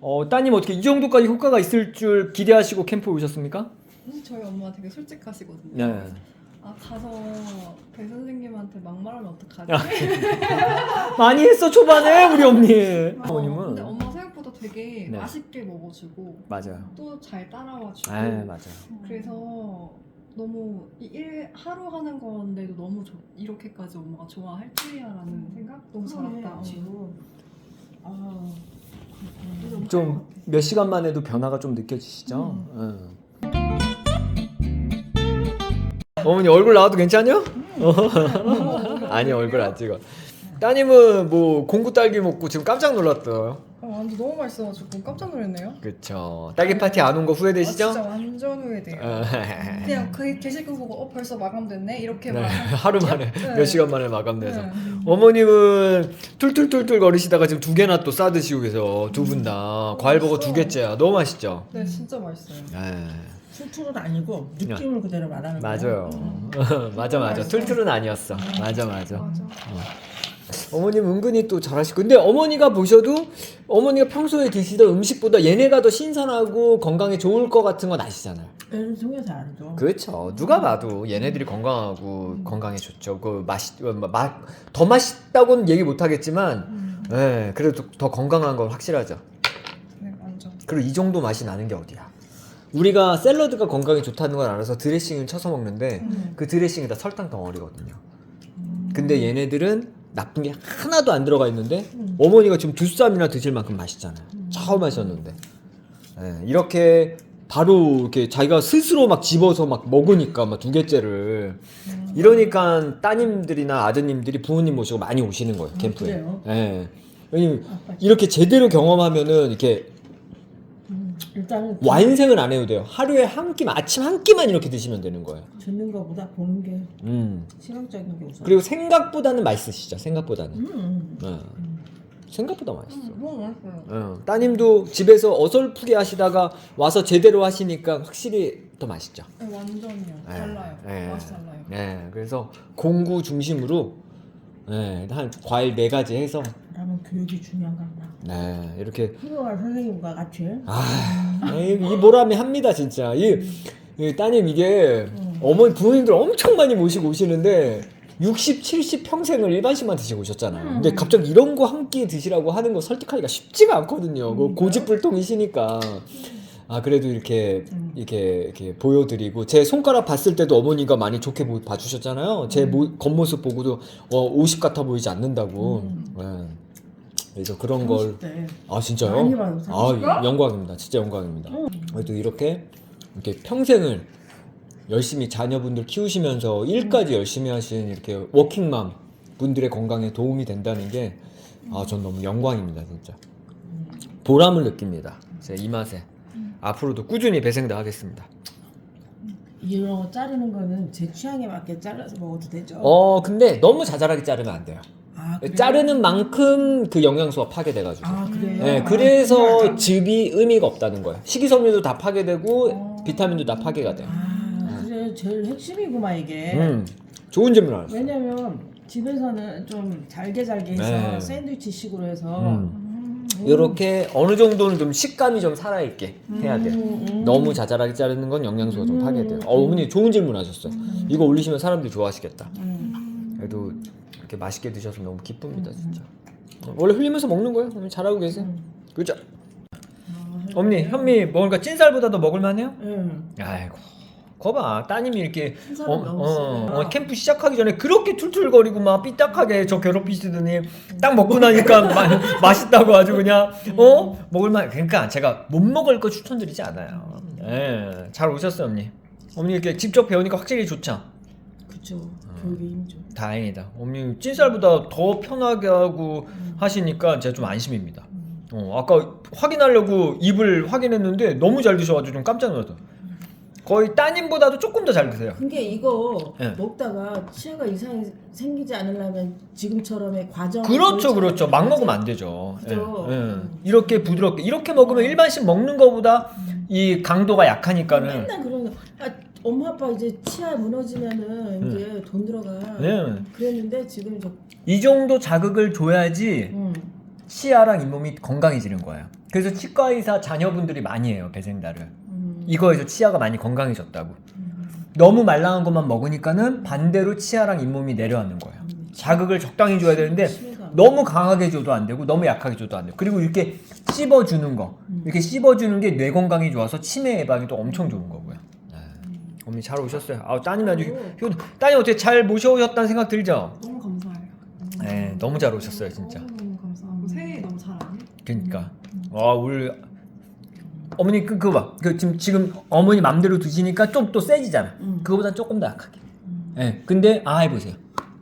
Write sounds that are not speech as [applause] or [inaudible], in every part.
어, 따님 어떻게 이 정도까지 효과가 있을 줄 기대하시고 캠프 오셨습니까? 음, 저희 엄마 되게 솔직하시거든요. 네. 아 가서 배 선생님한테 막말하면 어떡하지? [laughs] 많이 했어 초반에 우리 어머니. 어, 어머님은 근데 엄마 생각보다 되게 네. 맛있게 먹어주고 맞아요. 또 잘 따라와주고 아 맞아요. 그래서 너무 이 일 하루 하는 건데도 너무 좋, 이렇게까지 엄마가 좋아할 줄이야라는 생각 너무 잘했다. 어. 지금 아. 좀 몇 시간만 해도 변화가 좀 느껴지시죠? 응. 어머니 얼굴 나와도 괜찮요? [laughs] 아니 얼굴 안 찍어. 따님은 뭐 공구 딸기 먹고 지금 깜짝 놀랐어요. 어, 완전 너무 맛있어가지고 깜짝 놀랐네요. 그쵸. 딸기 파티 안 온거 후회되시죠? 아, 진짜 완전 후회돼요. 어, 그냥 그 게시글 보고 어 벌써 마감됐네 이렇게 네, 말. 하루 만에 네. 몇 시간 만에 마감돼서 네. 어머님은 툴툴툴툴 거리시다가 지금 두 개나 또 싸드시고 계세요 두 분 다 과일 버거 두 개째야 너무 맛있죠? 네 진짜 맛있어요. 네. 술투는 아니고 느낌을 그대로 말하는 맞아요 거예요. [laughs] 맞아 맞아 툴툴은 아니었어 맞아 맞아 맞아. 어 머님 은근히 또 잘하시고 근데 어머니가 보셔도 어머니가 평소에 드시던 음식보다 얘네가 더 신선하고 건강에 좋을 것 같은 건 아시잖아요 애를 통해서 알죠. 그렇죠. 누가 봐도 얘네들이 건강하고 건강에 좋죠. 그 맛이 맛더 맛있다고는 얘기 못 하겠지만, 예, 그래도 더 건강한 건 확실하죠. 네 완전. 그리고 이 정도 맛이 나는 게 어디야? 우리가 샐러드가 건강에 좋다는 걸 알아서 드레싱을 쳐서 먹는데 음. 그 드레싱이 다 설탕 덩어리거든요. 근데 얘네들은 나쁜 게 하나도 안 들어가 있는데 음. 어머니가 지금 두 쌈이나 드실 만큼 맛있잖아요. 처음 하셨는데 예, 이렇게 바로 이렇게 자기가 스스로 막 집어서 막 먹으니까 막 두 개째를 이러니까 따님들이나 아드님들이 부모님 모시고 많이 오시는 거예요 아, 캠프에. 그래요? 예. 왜냐면 이렇게 제대로 경험하면은 이렇게 음, 일단은 완생을 안 해도 돼요. 하루에 한 끼만 아침 한 끼만 이렇게 드시면 되는 거예요. 듣는 것보다 보는 게 음. 시각적인 게 우선. 그리고 생각보다는 맛있으시죠. 생각보다는. 음, 음. 예. 생각보다 맛있어. 음, 너무 맛있어요. 어, 따님도 집에서 어설프게 하시다가 와서 제대로 하시니까 확실히 더 맛있죠. 네, 완전히요. 네. 달라요. 네. 맛이 달라요. 네, 그래서 공구 중심으로 네, 한 과일 네 가지 해서 라면 교육이 중요한 건가. 네, 이렇게 훌륭한 선생님과 같이. 아, 이, 이 보람이 합니다, 진짜. 이, 이 따님 이게 어머니 부모님들 엄청 많이 모시고 오시는데 60, 70 평생을 일반식만 드시고 오셨잖아요. 근데 갑자기 이런 거 한 끼 드시라고 하는 거 설득하기가 쉽지가 않거든요. 그 고집불통이시니까. 아 그래도 이렇게 이렇게 이렇게 보여드리고 제 손가락 봤을 때도 어머니가 많이 좋게 보- 봐주셨잖아요. 제 모- 겉모습 보고도 어, 50 같아 보이지 않는다고. 네. 그래서 그런 걸 30대. 아 진짜요? 많이. 아 영광입니다. 진짜 영광입니다. 그래도 이렇게 이렇게 평생을 열심히 자녀분들 키우시면서 일까지 열심히 하신 이렇게 워킹맘 분들의 건강에 도움이 된다는 게 아 전 너무 영광입니다 진짜. 보람을 느낍니다. 제 이 맛에 앞으로도 꾸준히 배생도 하겠습니다. 이런 거 자르는 거는 제 취향에 맞게 잘라서 먹어도 되죠. 어 근데 너무 자잘하게 자르면 안 돼요. 아, 그래요? 자르는 만큼 그 영양소가 파괴돼가지고. 아 그래요. 네, 아, 그래서 그래요? 즙이 의미가 없다는 거예요. 식이섬유도 다 파괴되고 어. 비타민도 다 파괴가 돼요. 아 그래 제일 핵심이구만 이게. 음, 좋은 질문 알았어. 왜냐면 집에서는 좀 잘게 잘게 해서 네. 샌드위치식으로 해서 음. 이렇게 어느 정도는 좀 식감이 좀 살아있게 해야 돼요. 음, 음. 너무 자잘하게 자르는 건 영양소가 좀 음. 파괴돼요. 어, 어머니 좋은 질문 하셨어요. 이거 올리시면 사람들이 좋아하시겠다. 음. 그래도 이렇게 맛있게 드셔서 너무 기쁩니다, 진짜. 어, 원래 흘리면서 먹는 거예요? 어머니 잘하고 계세요. 그죠? 아, 어머니, 현미 먹으니까 찐쌀보다 더 먹을만해요? 응. 아이고. 거봐 따님이 이렇게 어, 너무 어, 세요. 어, 캠프 시작하기 전에 그렇게 툴툴거리고 막 삐딱하게 저 괴롭히시더니 딱 먹고 나니까 마, 맛있다고 아주 그냥 어 먹을만 그러니까 제가 못 먹을 거 추천드리지 않아요. 예, 잘 오셨어요 언니. 어머니 이렇게 직접 배우니까 확실히 좋죠. 그쵸. 교육의 힘죠. 다행이다. 어머니 찐쌀보다 더 편하게 하고 하시니까 제가 좀 안심입니다. 어, 아까 확인하려고 입을 확인했는데 너무 잘 드셔가지고 좀 깜짝 놀랐어요. 거의 따님보다도 조금 더 잘 드세요. 근데 이거 예. 먹다가 치아가 이상이 생기지 않으려면 지금처럼의 과정 그렇죠, 그렇죠. 막 먹으면 안 되죠. 그죠. 예, 예. 이렇게 부드럽게 이렇게 먹으면 일반식 먹는 거보다 이 강도가 약하니까는 맨날 그런 거. 아, 엄마 아빠 이제 치아 무너지면은 이제 돈 들어가. 네. 그랬는데 지금 저 이 정도 자극을 줘야지 음. 치아랑 잇몸이 건강해지는 거예요. 그래서 치과 의사 자녀분들이 많이 해요 배생다를. 음. 이거에서 치아가 많이 건강해졌다고. 음. 너무 말랑한 것만 먹으니까는 반대로 치아랑 잇몸이 내려앉는 거예요. 자극을 적당히 줘야 되는데 심해가. 너무 강하게 줘도 안 되고 너무 약하게 줘도 안 되고 그리고 이렇게 씹어주는 거 이렇게 씹어주는 게 뇌 건강에 좋아서 치매 예방에도 엄청 좋은 거고요. 네. 어머니 잘 오셨어요. 아 따님이 아주 효- 따님 어떻게 잘 모셔오셨다는 생각 들죠? 너무 감사해요. 네, 너무 잘 오셨어요 진짜. 너무 너무 감사하고 새해 너무 잘안 해. 그러니까 와 우리 어머니 그 그거 봐. 그 지금 지금 어머니 맘대로 드시니까 좀 또 세지잖아. 음. 그거보다 조금 더 약하게. 음. 예. 근데 아 해보세요.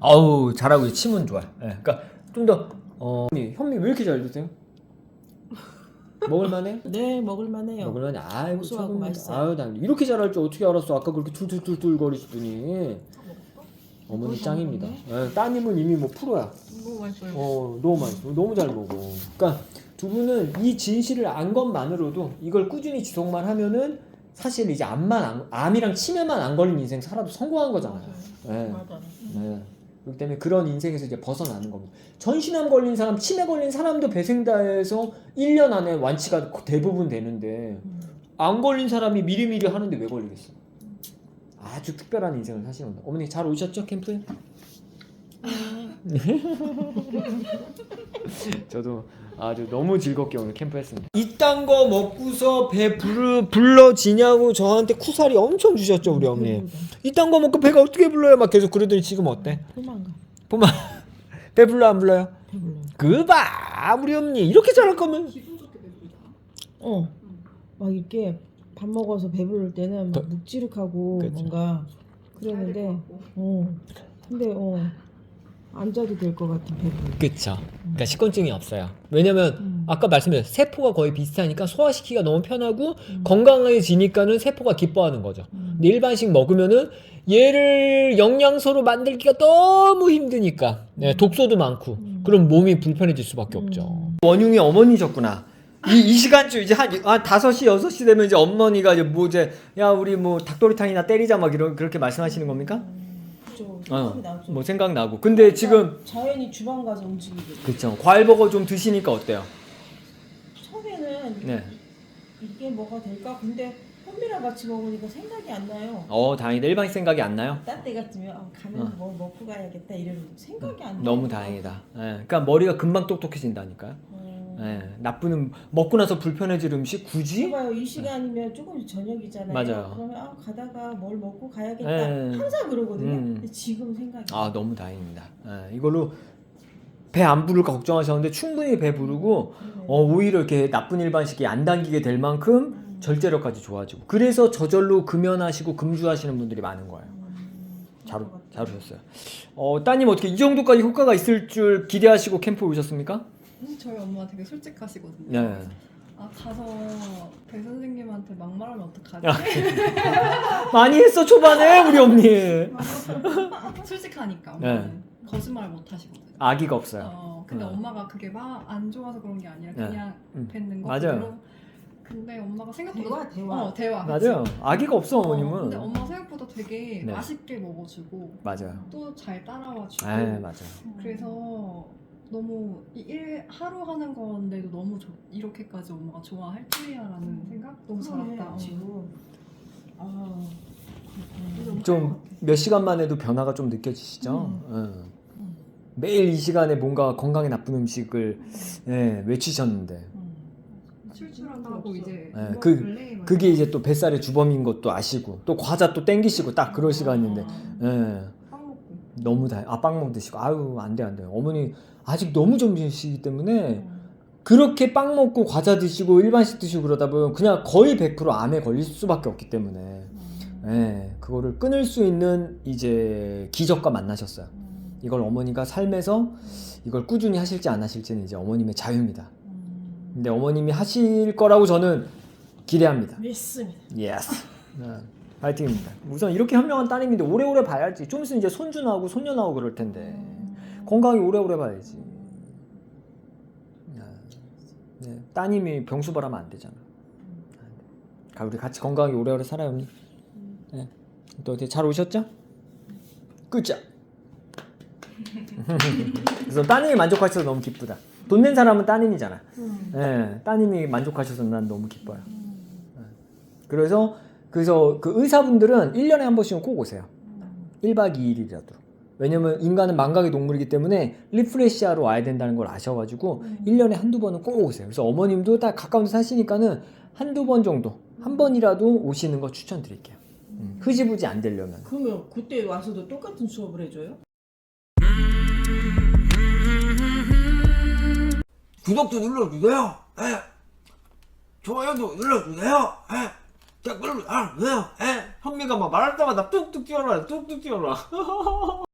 아우 잘하고 있어요. 침은 좋아요. 예. 그러니까 좀 더 어. 현미 왜 이렇게 잘 드세요? 먹을만해? [laughs] 네 먹을만해요. 먹을만해. 아이고 고소하고 최고입니다. 맛있어요. 아유 나 이렇게 잘할 줄 어떻게 알았어? 아까 그렇게 툴툴툴툴 거리시더니 어머니 다 짱입니다. 예, 따님은 이미 뭐 프로야. 너무 맛있어요. 어 너무 맛있어 너무 잘 먹어 그러니까 두 분은 이 진실을 안 것만으로도 이걸 꾸준히 지속만 하면은 사실 이제 암만 안- 암이랑 치매만 안 걸린 인생 살아도 성공한 거잖아요 네. 맞아. 네. 그렇기 때문에 그런 인생에서 이제 벗어나는 겁니다 전신암 걸린 사람 치매 걸린 사람도 배생다에서 1년 안에 완치가 대부분 되는데 음. 안 걸린 사람이 미리미리 하는데 왜 걸리겠어 아주 특별한 인생을 사시는 겁니다 어머니 잘 오셨죠 캠프에? [laughs] [laughs] 저도 아주 너무 즐겁게 오늘 캠프했습니다. 이딴 거 먹고서 배 부르, 불러지냐고 저한테 쿠사리 엄청 주셨죠 우리 어머니. 이딴 거 먹고 배가 어떻게 불러요? 막 계속 그러더니 지금 어때? 포만가. 보마 [laughs] 배 불러 안 불러요? 배불러. 그봐 우리 어머니 이렇게 잘할 거면. 어. 막 이렇게 밥 먹어서 배부를 때는 막 묵지룩하고 그쵸. 뭔가 그러는데 어. 근데 어. 앉아도 될 것 같은 배불. 그쵸. 그러니까 식곤증이 없어요. 왜냐면 음. 아까 말씀드렸 세포가 거의 비슷하니까 소화시키기가 너무 편하고 음. 건강해지니까는 세포가 기뻐하는 거죠. 음. 근데 일반식 먹으면은 얘를 영양소로 만들기가 너무 힘드니까 네, 독소도 많고 음. 그럼 몸이 불편해질 수밖에 음. 없죠. 원흉이 어머니셨구나. 이, 이 시간쯤 이제 한, 한 5시, 6시 되면 이제 어머니가 이제 뭐 이제 야, 우리 뭐 닭도리탕이나 때리자 막 이런 그렇게 말씀하시는 겁니까? 어, 생각이 나죠. 뭐 생각나고. 근데 지금 자연히 주방 가서 움직이게. 그쵸. 과일 버거 좀 드시니까 어때요? 처음에는 네. 이게 뭐가 될까? 근데 현미랑 같이 먹으니까 생각이 안 나요. 어, 다행이다. 일반식 생각이 안 나요? 딴때 같으면 어, 가면 어. 뭐 먹고 가야겠다 이러면 생각이 안 나. 너무 다행이다. 예. 그러니까 머리가 금방 똑똑해진다니까요. 어. 예. 나쁜 먹고 나서 불편해질 음식 굳이? 봐요 이 시간이면 조금 저녁이잖아요. 맞아요. 그러면 아 가다가 뭘 먹고 가야겠다. 예. 항상 그러거든요. 음. 근데 지금 생각이. 아, 너무 다행입니다. 예. 이걸로 배 안 부를까 걱정하셨는데 충분히 배 부르고 그러네. 어, 오히려 이렇게 나쁜 일반식이 안 당기게 될 만큼 음. 절제력까지 좋아지고 그래서 저절로 금연하시고 금주하시는 분들이 많은 거예요. 음, 잘, 잘. 오셨어요. 어, 따님 어떻게 이 정도까지 효과가 있을 줄 기대하시고 캠프 오셨습니까? 음, 저희 엄마 되게 솔직하시거든요. 네. 아 가서 배 선생님한테 막말하면 어떡하지? 아, [laughs] 많이 했어 초반에 우리 어머니. [laughs] 솔직하니까 네. 엄마는 거짓말 못 하시거든요. 아기가 없어요. 어, 근데 어. 엄마가 그게 막 안 좋아서 그런 게 아니라 네. 그냥 음. 뱉는 거. 맞아요. 그대로. 근데 엄마가 생각보다 대화, 대화. 어 대화. 맞아요. 아기가 없어 어, 어머님은. 근데 엄마 생각보다 되게 네. 맛있게 먹어주고 맞아요. 또 잘 따라와 주고. 아 맞아요. 그래서 너무 이일 하루 하는 건데도 너무 좋, 이렇게까지 엄마가 좋아할 줄이야라는 생각 너무 잘했다. 어. 지금. 아. 그렇구나. 좀몇 시간만 해도 변화가 좀 느껴지시죠? 응. 음. 매일 이 시간에 뭔가 건강에 나쁜 음식을 예, 외치셨는데 음. 출출하고 이제 네, 그- 그게 이제 또 뱃살의 주범인 것도 아시고 또 과자 또 땡기시고 딱 그럴 시간인데 아, 예, 빵 먹고 너무 다 아빵 드시고 아유 안 돼 안돼 어머니 아직 너무 젊으시기 때문에 음. 그렇게 빵 먹고 과자 드시고 일반식 드시고 그러다 보면 그냥 거의 100% 암에 걸릴 수밖에 없기 때문에 음. 예, 그거를 끊을 수 있는 이제 기적과 만나셨어요. 음. 이걸 어머니가 삶에서 이걸 꾸준히 하실지 안 하실지는 이제 어머님의 자유입니다. 음. 근데 어머님이 하실 거라고 저는 기대합니다. 믿습니다. 예스. 네, 파이팅입니다. 우선 이렇게 현명한 따님인데 오래오래 봐야지. 좀 있으면 이제 손주 나오고 손녀 나오고 그럴 텐데 음. 건강히 오래오래 봐야지. 네. 네, 따님이 병수발하면 안 되잖아. 가 우리 같이 건강하게 오래오래 살아요, 언니. 네. 또 어떻게 잘 오셨죠? 끄자. [laughs] 그래서 따님이 만족하셔서 너무 기쁘다. 돈 낸 사람은 따님이잖아. 음. 예, 따님이 만족하셔서 난 너무 기뻐요. 예. 그래서 그래서 그 의사분들은 1년에 한 번씩은 꼭 오세요. 1박 2일이라도. 왜냐면 인간은 망각의 동물이기 때문에 리프레시하러 와야 된다는 걸 아셔가지고 음. 1년에 한두 번은 꼭 오세요. 그래서 어머님도 딱 가까운 데 사시니까는 한두 번 정도, 한 번이라도 오시는 거 추천드릴게요. 음, 흐지부지 안 되려면. 그러면 그때 와서도 똑같은 수업을 해줘요? 구독도 눌러주세요. 예. 좋아요도 눌러주세요. 예. 댓글도 달아주세요. 예. 현미가 막 말할 때마다 뚝뚝 뛰어라, 뚝뚝 뛰어라. [laughs]